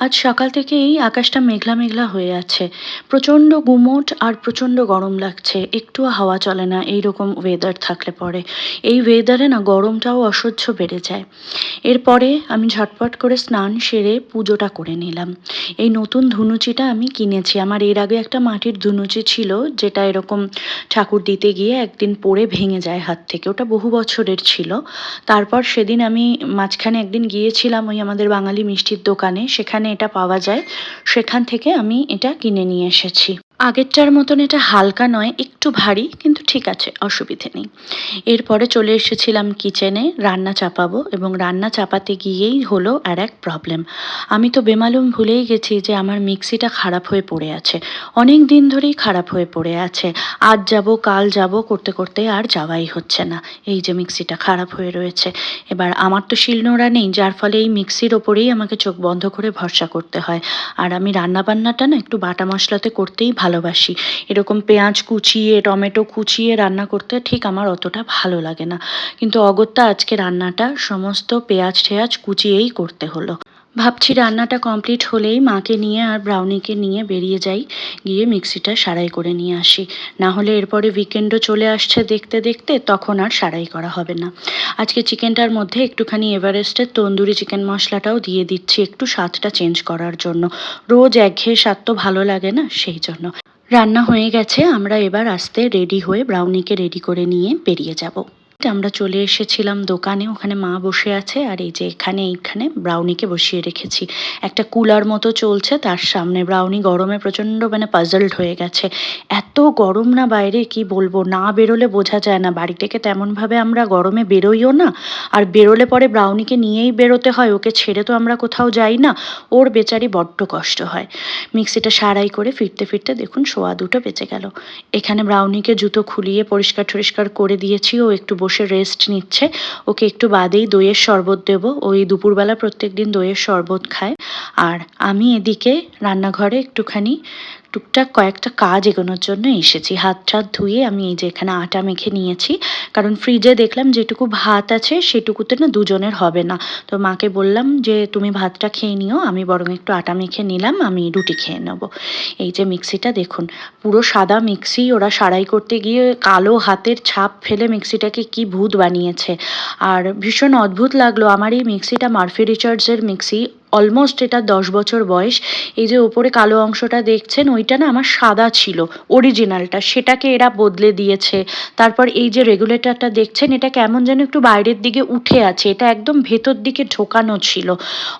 আজ সকাল থেকেই আকাশটা মেঘলা মেঘলা হয়ে আছে। প্রচণ্ড গুমোট আর প্রচণ্ড গরম লাগছে। একটুও হাওয়া চলে না এই রকম ওয়েদার থাকলে পরে। এই ওয়েদারে না গরমটাও অসহ্য বেড়ে যায়। এরপরে আমি ঝটপট করে স্নান সেরে পুজোটা করে নিলাম। এই নতুন ধুনুচিটা আমি কিনেছি। আমার এর আগে একটা মাটির ধুনুচি ছিল, যেটা এরকম ঠাকুর দিতে গিয়ে একদিন পরে ভেঙে যায় হাত থেকে। ওটা বহু বছরের ছিল। তারপর সেদিন আমি মাঝখানে একদিন গিয়েছিলাম ওই আমাদের বাঙালি মিষ্টির দোকানে। সেখানে এটা পাওয়া যায় সেখান থেকে আমি এটা কিনে নিয়ে এসেছি। আগেরটার মতন এটা হালকা নয়, একটু ভারী, কিন্তু ঠিক আছে, অসুবিধে নেই। এরপরে চলে এসেছিলাম কিচেনে, রান্না চাপাবো এবং রান্না চাপাতে গিয়েই হলো আর এক প্রবলেম আমি তো বেমালুম ভুলেই গেছি যে আমার মিক্সিটা খারাপ হয়ে পড়ে আছে। অনেক দিন ধরেই খারাপ হয়ে পড়ে আছে। আজ যাব, কাল যাব, করতে করতে আর যাওয়াই হচ্ছে না। এই যে মিক্সিটা খারাপ হয়ে রয়েছে। এবার আমার তো শিলনোড়া নেই, যার ফলে এই মিক্সির ওপরেই আমাকে চোখ বন্ধ করে ভরসা করতে হয়। আর আমি রান্নাবান্নাটা না একটু বাটা মশলাতে করতেই ভালোবাসি। এরকম পেঁয়াজ কুচিয়ে, টমেটো কুচিয়ে রান্না করতে ঠিক আমার অতটা ভালো লাগে না। কিন্তু অগত্যা আজকে রান্নাটা সমস্ত পেঁয়াজ টেয়াজ কুচিয়েই করতে হলো। ভাবছি রান্নাটা কমপ্লিট হলেই মাকে নিয়ে আর ব্রাউনিকে নিয়ে বেরিয়ে যাই, গিয়ে মিক্সিটা সারাই করে নিয়ে আসি। না হলে এরপরে উইকেন্ডও চলে আসছে দেখতে দেখতে, তখন আর সারাই করা হবে না। আজকে চিকেনটার মধ্যে একটুখানি এভারেস্টের তন্দুরি চিকেন মশলাটাও দিয়ে দিচ্ছি, একটু স্বাদটা চেঞ্জ করার জন্য। রোজ একঘেয়ে স্বাদ তো ভালো লাগে না, সেই জন্য। রান্না হয়ে গেছে, আমরা এবার আসতে রেডি হয়ে ব্রাউনিকে রেডি করে নিয়ে বেরিয়ে যাব। আমরা চলে এসেছিলাম দোকানে। ওখানে মা বসে আছে আর এই যে এখানে এইখানে ব্রাউনিকে বসিয়ে রেখেছি। একটা কুলার মতো চলছে, তার সামনে ব্রাউনি গরমে প্রচণ্ড মানে পাজলড হয়ে গেছে। এত গরম না বাইরে, কি বলব? না বেরোলে বোঝা যায় না। বাড়ি থেকে তেমনভাবে আমরা গরমে বেরোইও না। আর বেরোলে পরে ব্রাউনিকে নিয়েই বেরোতে হয়। ওকে ছেড়ে তো আমরা কোথাও যাই না। ওর বেচারি বড্ড কষ্ট হয়। মিক্সিটা সারাই করে ফিরতে ফিরতে দেখুন সোয়া দুটো বেঁচে গেল। এখানে ব্রাউনিকে জুতো খুলিয়ে পরিষ্কার টরিষ্কার করে দিয়েছি। ও একটু বসে রেস্ট নিচ্ছে। ওকে একটু বাদেই দইয়ের শরবত দেব। ওই দুপুরবেলা প্রত্যেক দিন দইয়ের শরবত খায়। আর আমি এদিকে রান্নাঘরে একটুখানি টুকটাক কয়েকটা কাজ এগোনোর জন্য এসেছি। হাত টাত ধুয়ে আমি এই যে এখানে আটা মেখে নিয়েছি। কারণ ফ্রিজে দেখলাম যেটুকু ভাত আছে সেটুকুতে না দুজনের হবে না। তো মাকে বললাম যে, তুমি ভাতটা খেয়ে নিও, আমি বরং একটু আটা মেখে নিলাম, আমি রুটি খেয়ে নেব। এই যে মিক্সিটা দেখুন, পুরো সাদা মিক্সি ওরা সারাই করতে গিয়ে কালো হাতের ছাপ ফেলে মিক্সিটাকে কি ভূত বানিয়েছে। আর ভীষণ অদ্ভুত লাগল, আমার এই মিক্সিটা মার্ফি রিচার্ডসের মিক্সি অলমোস্ট এটা দশ বছর বয়স। এই যে ওপরে কালো অংশটা দেখছেন, ওইটা না আমার সাদা ছিল অরিজিনালটা সেটাকে এরা বদলে দিয়েছে। তারপর এই যে রেগুলেটরটা দেখছেন, এটা কেমন যেন একটু বাইরের দিকে উঠে আছে। এটা একদম ভেতর দিকে ঢোকানো ছিল।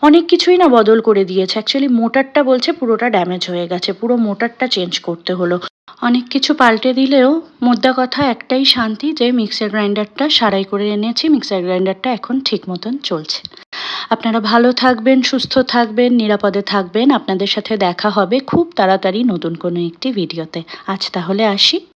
অনেক কিছুই না বদল করে দিয়েছে। অ্যাকচুয়ালি মোটরটা বলছে পুরোটা ড্যামেজ হয়ে গেছে। পুরো মোটরটা চেঞ্জ করতে হলো। অনেক কিছু পাল্টে দিলেও মোদ্দা কথা একটাই শান্তি যে মিক্সার গ্রাইন্ডারটা সারাই করে এনেছি। মিক্সার গ্রাইন্ডারটা এখন ঠিক মতন চলছে। আপনারা ভালো থাকবেন, সুস্থ থাকবেন, নিরাপদে থাকবেন। আপনাদের সাথে দেখা হবে খুব তাড়াতাড়ি নতুন কোনো একটি ভিডিওতে। আজ তাহলে আসি।